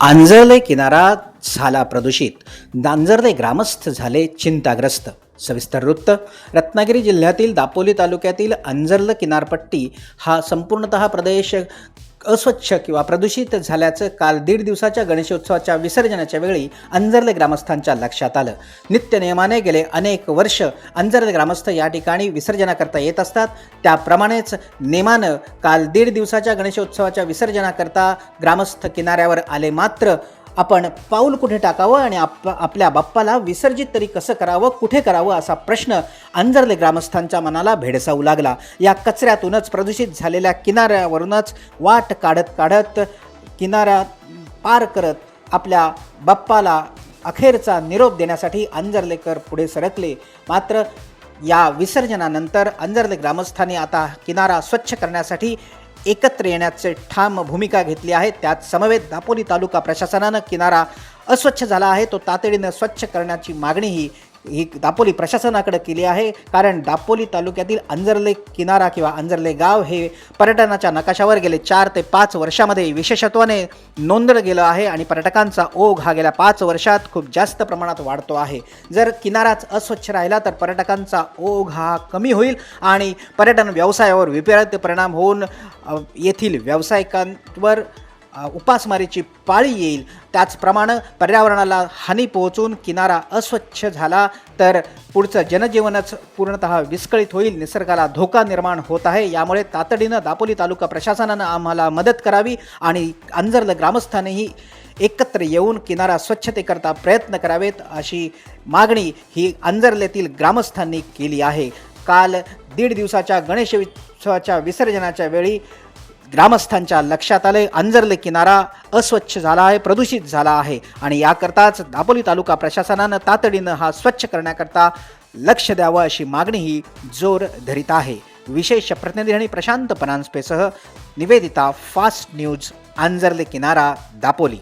आंजर्ले किनारा झाला प्रदूषित. नांजर्ले ग्रामस्थ झाले चिंताग्रस्त. सविस्तर वृत्त रत्नागिरी जिल्ह्यातील दापोली तालुक्यातील अंजर्ल किनारपट्टी हा संपूर्णतः प्रदेश अस्वच्छ किंवा प्रदूषित झाल्याचं काल दीड दिवसाच्या गणेशोत्सवाच्या विसर्जनाच्या वेळी अंजर्ले ग्रामस्थांच्या लक्षात आलं. नित्य नियमाने गेले अनेक वर्ष अंजर्ले ग्रामस्थ या ठिकाणी विसर्जनाकरता येत असतात. त्याप्रमाणेच नेमानं काल दीड दिवसाच्या गणेशोत्सवाच्या विसर्जनाकरता ग्रामस्थ किनाऱ्यावर आले मात्र आपण पाऊल कुठे टाकावं आणि आप आपल्या बाप्पाला विसर्जित तरी कसं करावं कुठे करावं असा प्रश्न अंजर्ले ग्रामस्थांच्या मनाला भेडसावू लागला. या कचऱ्यातूनच प्रदूषित झालेल्या किनाऱ्यावरूनच वाट काढत काढत किनारा पार करत आपल्या बाप्पाला अखेरचा निरोप देण्यासाठी अंजर्लेकर पुढे सरकले. मात्र या विसर्जनानंतर अंजर्ले ग्रामस्थांनी आता किनारा स्वच्छ करण्यासाठी एकत्र येण्याचे ठाम भूमिका घेतली आहे. त्यात समवेत दापोली तालुका प्रशासनानं किनारा अस्वच्छ झाला आहे. तो तातडीनं स्वच्छ करण्याची मागणीही ही दापोली प्रशासनाकडे केली आहे. कारण दापोली तालुक्यातील अंजरले किनारा किंवा अंजर्ले गाव हे पर्यटनाच्या नकाशावर गेले चार ते पाच वर्षामध्ये विशेषत्वाने नोंदलं गेलं आहे आणि पर्यटकांचा ओघ हा गेल्या पाच वर्षात खूप जास्त प्रमाणात वाढतो आहे. जर किनाराच अस्वच्छ राहिला तर पर्यटकांचा ओघ हा कमी होईल आणि पर्यटन व्यवसायावर विपरीत परिणाम होऊन येथील व्यावसायिकांवर उपासमारीची पाळी येईल. त्याचप्रमाणे पर्यावरणाला हानी पोहोचून किनारा अस्वच्छ झाला तर पुढचं जनजीवनच पूर्णतः विस्कळीत होईल. निसर्गाला धोका निर्माण होत आहे. यामुळे तातडीनं दापोली तालुका प्रशासनानं आम्हाला मदत करावी आणि अंजर्ल ग्रामस्थांनीही एकत्र येऊन किनारा स्वच्छतेकरता प्रयत्न करावेत अशी मागणी ही अंजर्लेतील ग्रामस्थांनी केली आहे. काल दीड दिवसाच्या गणेश उत्सवाच्या विसर्जनाच्या वेळी ग्रामस्थांच्या लक्षात आले अंजर्ले किनारा अस्वच्छ झाला आहे प्रदूषित झाला आहे. आणि याकरताच दापोली तालुका प्रशासनानं तातडीनं हा स्वच्छ करण्याकरता लक्ष द्यावं अशी मागणीही जोर धरीत आहे. विशेष प्रतिनिधी आणि प्रशांत परांजपेसह निवेदिता फास्ट न्यूज अंजर्ले किनारा दापोली.